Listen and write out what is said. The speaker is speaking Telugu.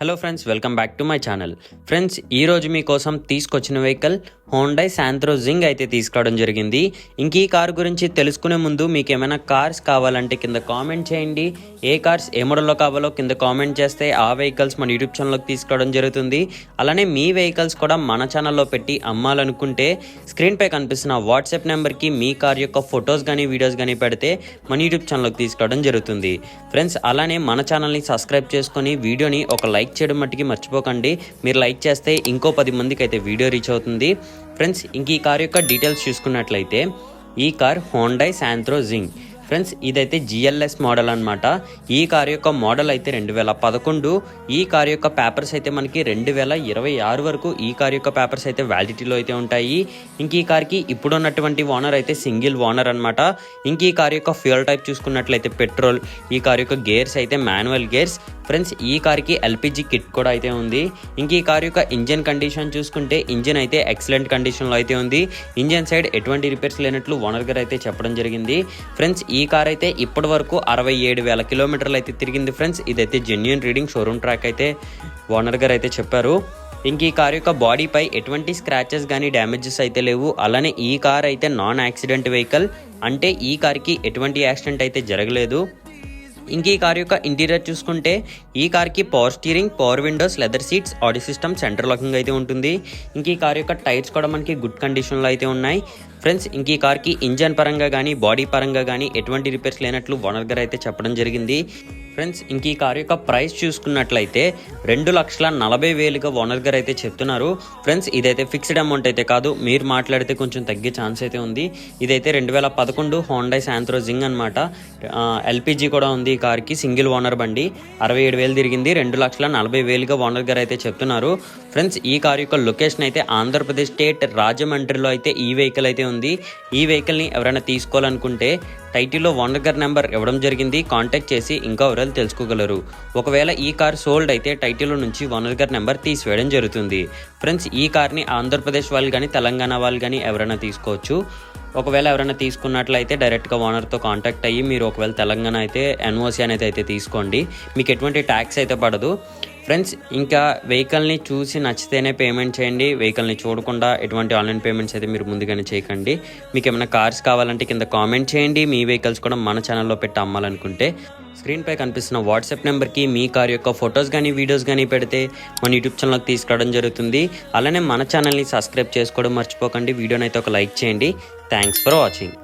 Hello friends welcome back to my channel friends ఈరోజు మీకోసం తీసుకొచ్చిన వెహికల్ హోండై శాంత్రో జింగ్ అయితే తీసుకురావడం జరిగింది. ఇంక ఈ కార్ గురించి తెలుసుకునే ముందు మీకు ఏమైనా కార్స్ కావాలంటే కింద కామెంట్ చేయండి. ఏ కార్స్ ఏ మోడల్లో కావాలో కింద కామెంట్ చేస్తే ఆ వెహికల్స్ మన యూట్యూబ్ ఛానల్లోకి తీసుకురావడం జరుగుతుంది. అలానే మీ వెహికల్స్ కూడా మన ఛానల్లో పెట్టి అమ్మాలనుకుంటే స్క్రీన్పై కనిపిస్తున్న వాట్సాప్ నెంబర్కి మీ కార్ యొక్క ఫొటోస్ కానీ వీడియోస్ కానీ పెడితే మన యూట్యూబ్ ఛానల్లోకి తీసుకురావడం జరుగుతుంది. ఫ్రెండ్స్ అలానే మన ఛానల్ని సబ్స్క్రైబ్ చేసుకొని వీడియోని ఒక లైక్ చేయడం మట్టుకి మర్చిపోకండి. మీరు లైక్ చేస్తే ఇంకో పది మందికి అయితే వీడియో రీచ్ అవుతుంది. ఫ్రెండ్స్ ఇంక ఈ కార్ యొక్క డీటెయిల్స్ చూసుకున్నట్లయితే ఈ కార్ హోండై శాంత్రో జింగ్ ఫ్రెండ్స్ ఇదైతే జిఎల్ఎస్ మోడల్ అన్నమాట. ఈ కార్ యొక్క మోడల్ అయితే రెండు వేల పదకొండు. ఈ కార్ యొక్క పేపర్స్ అయితే మనకి రెండు వేల ఇరవై ఆరు వరకు ఈ కార్ యొక్క పేపర్స్ అయితే వ్యాలిడిటీలో అయితే ఉంటాయి. ఇంక ఈ కార్కి ఇప్పుడు ఉన్నటువంటి ఓనర్ అయితే సింగిల్ ఓనర్ అన్నమాట. ఇంక ఈ కార్ యొక్క ఫ్యూయల్ టైప్ చూసుకున్నట్లయితే పెట్రోల్ ఈ కార్ యొక్క గేర్స్ అయితే మాన్యువల్ గేర్స్ ఫ్రెండ్స్ ఈ కార్కి ఎల్పిజి కిట్ కూడా అయితే ఉంది. ఇంక ఈ కార్ యొక్క ఇంజన్ కండిషన్ చూసుకుంటే ఇంజన్ అయితే ఎక్సలెంట్ కండిషన్లో అయితే ఉంది. ఇంజన్ సైడ్ ఎటువంటి రిపేర్స్ లేనట్లు ఓనర్ గారు అయితే చెప్పడం జరిగింది. ఫ్రెండ్స్ ఈ కార్ అయితే ఇప్పటి వరకు అరవై ఏడు వేల కిలోమీటర్లు అయితే తిరిగింది. ఫ్రెండ్స్ ఇదైతే జెన్యున్ రీడింగ్ షోరూమ్ ట్రాక్ అయితే ఓనర్ గారు అయితే చెప్పారు. ఇంక ఈ కార్ యొక్క బాడీపై ఎటువంటి స్క్రాచెస్ కానీ డ్యామేజెస్ అయితే లేవు. అలానే ఈ కార్ అయితే నాన్ యాక్సిడెంట్ వెహికల్ అంటే ఈ కార్కి ఎటువంటి యాక్సిడెంట్ అయితే జరగలేదు. ఇంక ఈ కార్ యొక్క ఇంటీరియర్ చూసుకుంటే ఈ కార్కి power steering power windows leather seats audio system centre locking అయితే ఉంటుంది. ఇంక ఈ కార్ యొక్క టైర్స్ కూడా మనకి గుడ్ కండిషన్లో అయితే ఉన్నాయి. ఫ్రెండ్స్ ఇంక ఈ కార్కి ఇంజన్ పరంగా కానీ బాడీ పరంగా కానీ ఎటువంటి రిపేర్స్ లేనట్లు ఓనర్ గారు అయితే చెప్పడం జరిగింది. ఫ్రెండ్స్ ఇంక ఈ కార్ యొక్క ప్రైస్ చూసుకున్నట్లయితే రెండు లక్షల నలభై వేలుగా ఓనర్ గారు అయితే చెప్తున్నారు. ఫ్రెండ్స్ ఇదైతే ఫిక్స్డ్ అమౌంట్ అయితే కాదు. మీరు మాట్లాడితే కొంచెం తగ్గే ఛాన్స్ అయితే ఉంది. ఇదైతే రెండు వేల పదకొండు హోండై శాంత్రో జింగ్ అనమాట ఎల్పిజి కూడా ఉంది ఈ కార్కి సింగిల్ ఓనర్ బండి. అరవై ఏడు వేలు తిరిగింది. రెండు లక్షల నలభై వేలుగా ఓనర్ గారు అయితే చెప్తున్నారు. ఫ్రెండ్స్ ఈ కార్ యొక్క లొకేషన్ అయితే ఆంధ్రప్రదేశ్ స్టేట్ రాజమండ్రిలో అయితే ఈ వెహికల్ అయితే ఉంది. ఈ వెహికల్ని ఎవరైనా తీసుకోవాలనుకుంటే టైటిల్లో ఓనర్ గారి నెంబర్ ఇవ్వడం జరిగింది. కాంటాక్ట్ చేసి ఇంకా వివరాలు తెలుసుకోగలరు. ఒకవేళ ఈ కార్ సోల్డ్ అయితే టైటిల్ నుంచి ఓనర్ గారి నెంబర్ తీసివేయడం జరుగుతుంది. ఫ్రెండ్స్ ఈ కార్ని ఆంధ్రప్రదేశ్ వాళ్ళు కానీ తెలంగాణ వాళ్ళు కానీ ఎవరైనా తీసుకోవచ్చు. ఒకవేళ ఎవరైనా తీసుకున్నట్లయితే డైరెక్ట్గా ఓనర్తో కాంటాక్ట్ అయ్యి మీరు ఒకవేళ తెలంగాణ అయితే ఎన్ఓసి అనేది అయితే తీసుకోండి. మీకు ఎటువంటి ట్యాక్స్ అయితే పడదు. ఫ్రెండ్స్ ఇంకా వెహికల్ని చూసి నచ్చితేనే పేమెంట్ చేయండి. వెహికల్ని చూడకుండా ఎటువంటి ఆన్లైన్ పేమెంట్స్ అయితే మీరు ముందుగానే చేయకండి. మీకు ఏమైనా కార్స్ కావాలంటే కింద కామెంట్ చేయండి. మీ వెహికల్స్ కూడా మన ఛానల్లో పెట్టి అమ్మాలనుకుంటే. స్క్రీన్పై కనిపిస్తున్న వాట్సాప్ నెంబర్కి మీ కార్ యొక్క ఫొటోస్ కానీ వీడియోస్ కానీ పెడితే మన యూట్యూబ్ ఛానల్కి తీసుకురావడం జరుగుతుంది. అలానే మన ఛానల్ని సబ్స్క్రైబ్ చేసుకోవడం మర్చిపోకండి. వీడియోనైతే ఒక లైక్ చేయండి. Thanks for watching